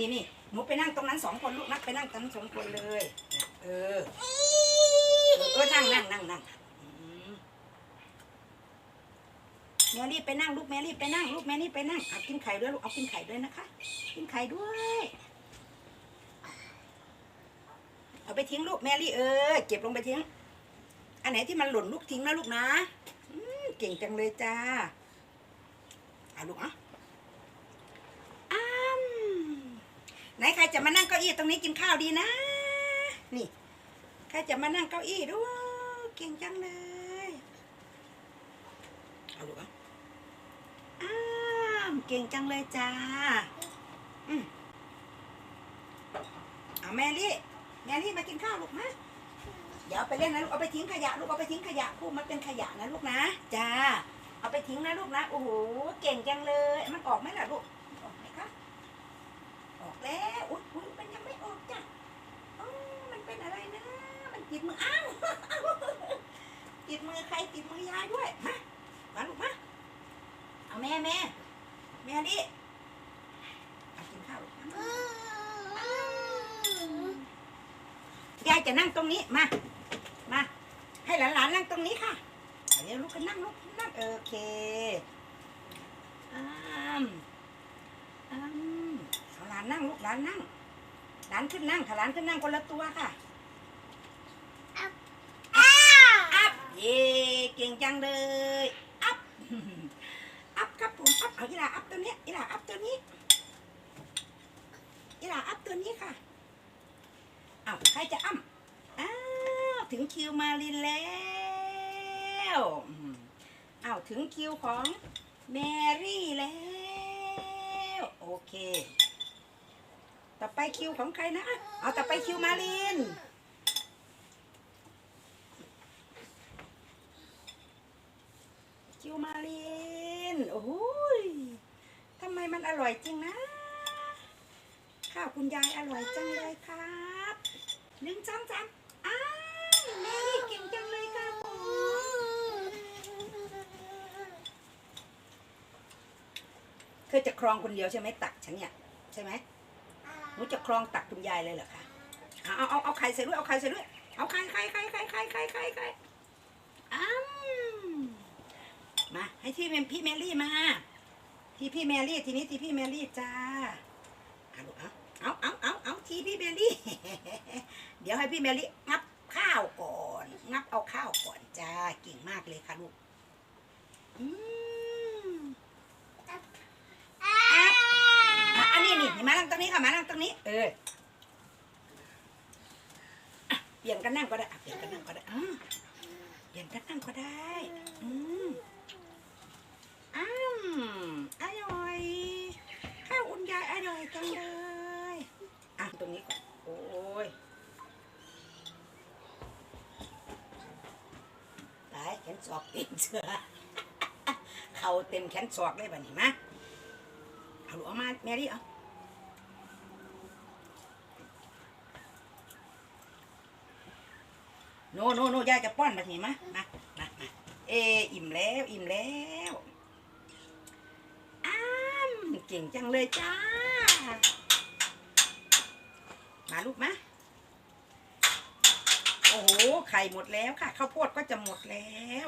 นี่นี่หนูไปนั่งตรงนั้นสองคนลูกนักไปนั่งตรงนั้นสองคนเลยเออเออนั่งนั่งนั่งนั่งอืมแมรี่ไปนั่งลูกแมรี่ไปนั่งลูกแมรี่ไปนั่งเอากินไข่ด้วยลูกเอากินไข่ด้วยนะคะ กินไข่ด้วย เอาไปทิ้งลูกแมรี่เออเก็บลงไปทิ้ง อันไหนที่มันหล่นลูกทิ้งนะลูกนะอืเก่งจังเลยจ้าเอาลูกอะอ้าม ไหนใครจะมานั่งเก้าอี้ตรงนี้กินข้าวดีนะ นี่ ใครจะมานั่งเก้าอี้ด้วยเก่งจังเลยเอาลูกอะอ้ามเก่งจังเลยจ้าอืมเอาแมรี่แมรี่มากินข้าวลูกนะเดี๋ยวเอาไปเล่นนะลูกเอาไปทิ้งขยะลูกเอาไปทิ้งขยะคู่มันเป็นขยะนะลูกนะจ้าเอาไปทิ้งนะลูกนะโอ้โหเก่งจังเลย มันออกไหมล่ะลูก ออกแล้วอุ้ยอุ้ยมันยังไม่ออกจ้ะอ๋อมันเป็นอะไรนะ มันติดมืออ้าวติดมือใครติดมือยายด้วยมามาลูกมาเอาแม่แม่แม่ดิกินข้าวยายจะนั่งตรงนี้มามาให้หลานๆนั่งตรงนี้ค่ะเดี๋ยวลูกก็นั่งลูกนั่งโอเคอ้ามอ้ามาหลานนั่งลูกหลานนั่งหลานขึ้นนั่งค่ะหลานขึ้นนั่งคนละตัวค่ะอัพเย่เก่งจังเลยอัพอัพครับผมอัพเอาอีหลาอัพตัวเนี้ยอีหลาอัพตัวนี้อีหลาอัพตัวนี้ค่ะอ้าวใครจะอ้ำอ้าวถึงคิวมาลินแล้วอืมอ้าวถึงคิวของแมรี่แล้ว โอเค ต่อไปคิวของใครนะ เอาต่อไปคิวมาลิน คิวมาลิน โอ้โหยทำไมมันอร่อยจริงนะ ข้าวคุณยายอร่อยจังเลยครับหนึ่งสองสามอ้าวแม่นี่เก่งจังเลยครับผมเธอจะครองคนเดียวใช่ไหมตักฉันเนี่ยใช่ไหม หนูจะครองตักคุณยายเลยเหรอคะเอาเอาเอาเอาไข่ใส่ด้วยเอาไข่ใส่ด้วยเอาไข่ไข่ไข่ไข่ไข่ไข่ไข่ไข่อ้ามมาให้ที่พี่แมรี่มาที่พี่แมรี่ทีนี้ที่พี่แมรี่จ้าเอาลูกเอาเอาเอาเอาเอาทีพี่แมรี่ เดี๋ยวให้พี่แมรี่งับข้าวก่อน งับเอาข้าวก่อนจ้าเก่งมากเลยค่ะลูกอืมอัพอะอั นี่มานั่งตรงนี้ค่ะมานั่งตรงนี้ เออเปลี่ยนกันนั่งก็ได้เปลี่ยนกันนั่งก็ได้เปลี่ยนกันนั่งก็ได้ อืมอ้ามอร่อยข้าวอุ่นยายอร่อยจังเลยอะตรงนี้ก่อนโอ้ยตายแขนศอกเต็มเสือเข่าเต็มแขนศอกเลยบัดนี้มาเอาลูกอมาแมรี่เอา โนโนโนยายจะป้อนบัดนี้มามามามาเออิ่มแล้วอิ่มแล้วอ้ามเก่งจังเลยจ้า มาลูกมาโอ้โหไข่หมดแล้วค่ะข้าวโพดก็จะหมดแล้ว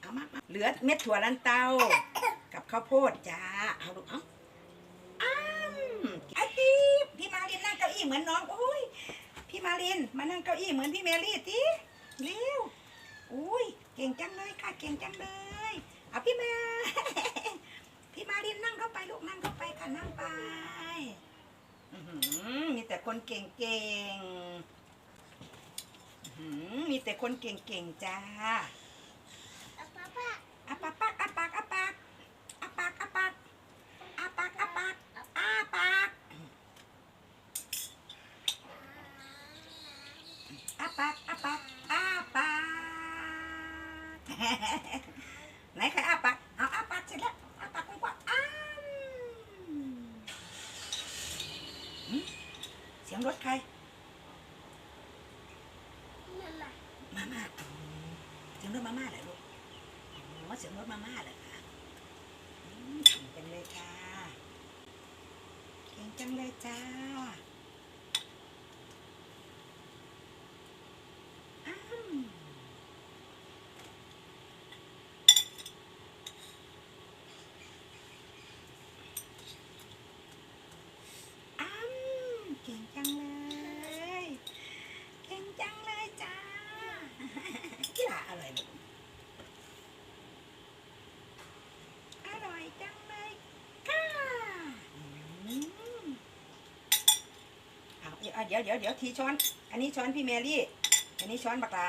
เอามามาเหลือเม็ดถั่วลันเตา กับข้าวโพดจ้าเอาลูกเอาอ้ามไอ้พี่พี่มาเรินนั่งเก้าอี้เหมือนน้องโอ้ มาริน มานั่งเก้าอี้เหมือนพี่เมลี่ทีเร็วอุ้ยเก่งจังเลยค่ะ เก่งจังเลยเอาพี่มาพี่มารินนั่งเข้าไปลูกนั่งเข้าไปค่ะนั่งไปมีแต่คนเก่งๆมีแต่คนเก่งๆจ้า ไหนใครอาปากเอาอาปากเสร็จแล้วอาปากกว้างๆอ้ามหึเสียงรถใครมาม่าอ๋อเสียงรถมาม่าเหรอลูกอ๋อเสียงรถมาม่าเหรอคะอืมเก่งจังเลยค่ะเก่งงจังเลยจ้าอ้ามอ้ามเก่งจังเลย เก่งจังเลยจ้า กีฬาอะไรลูกอร่อยจังเลยค่ะอืมเอาเอาเดี๋ยวเดี๋ยวเดี๋ยวทีช้อน อันนี้ช้อนพี่แมรี่ อันนี้ช้อนบักละ